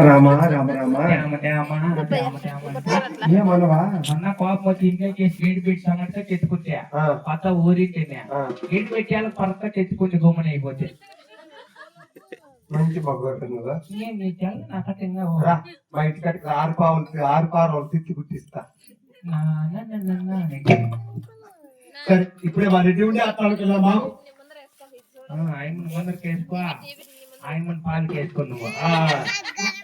రామ రామ రామ. ఏమనవా? అన్న కోపం వచ్చి గేట్ పెట్టి సంగతిగా చెత్తుకుంటే ఆ, కొత్త ఊరింటేనే ఆ, గేట్ పెట్టేయాలి పరక చెత్తుకుంటే గమ్మున అయిపోతే. మంచి రా మా ఇంటికి ఆరు పావులు ఆరు పావులు తిట్టి కుట్టిస్తా. సరే ఇప్పుడే మా రెడ్డి ఉండి ఆయన ముందరికి వేసుకో ఆయన పాలకి వేసుకో నువ్వు.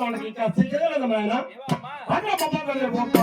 వెళ్ళరామ నాయనా ఓయ్! ఆది జ్ఞానములు పోయిందో. ఎటువంటి ఆత్మలకి ఇంకా సిగ్గలేదు నాయన అదే బాబా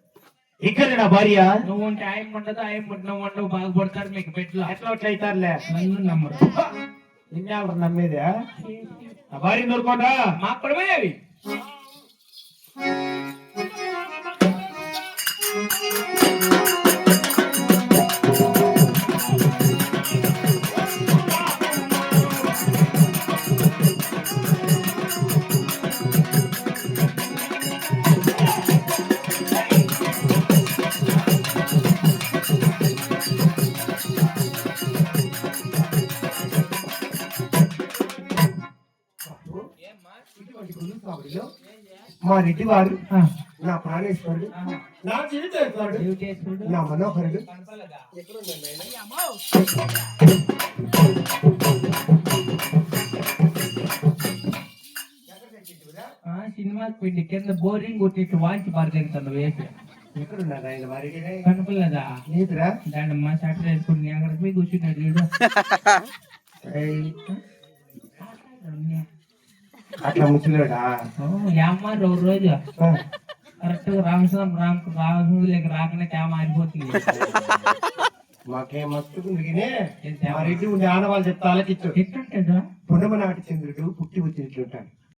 ఇక్కడ నా భార్య నువ్వు ఉంటే ఆయన ఉండదు ఆయన నువ్వు ఉండవు బాగుపడతారు మీకు పెట్లో ఎట్లా అవుతారులే? నన్ను నమ్మరు. నిన్నెవరు నమ్మేది? ఆ భార్య నూరుకోండా మాకు కూడా పోయేవి. మా రెడ్డి వారు నా ప్రాణేశ్వరుడు నా జీవితేశ్వరుడు నా మనోహరుడు. సినిమాకి పిండి కింద బోరింగ్ కొట్టి వాంచి పారగలుగుతాను వేసి ఎక్కడున్నారు ఆయన వారి కనపడలేదా? నీతురా దాన్ని మా షర్ట్ వేసుకుని పోయి కూర్చున్నాడు వీడు అట్లా ఏమ్మా రోజు రోజు కరెక్ట్ రామస్వామి రామ్ రామస్వామి లేక రాకనే తేమ ఆరిపోతుంది. మాకేం మస్తుకుంది కానీ ఏం తేమ? మా రెడ్డి ఉండే ఆనవాళ్ళు చెప్తా ఆలకిచ్చు. ఎట్టుంటాడు పున్నమ నాటి చంద్రుడు పుట్టి వచ్చినట్లుంటాడు.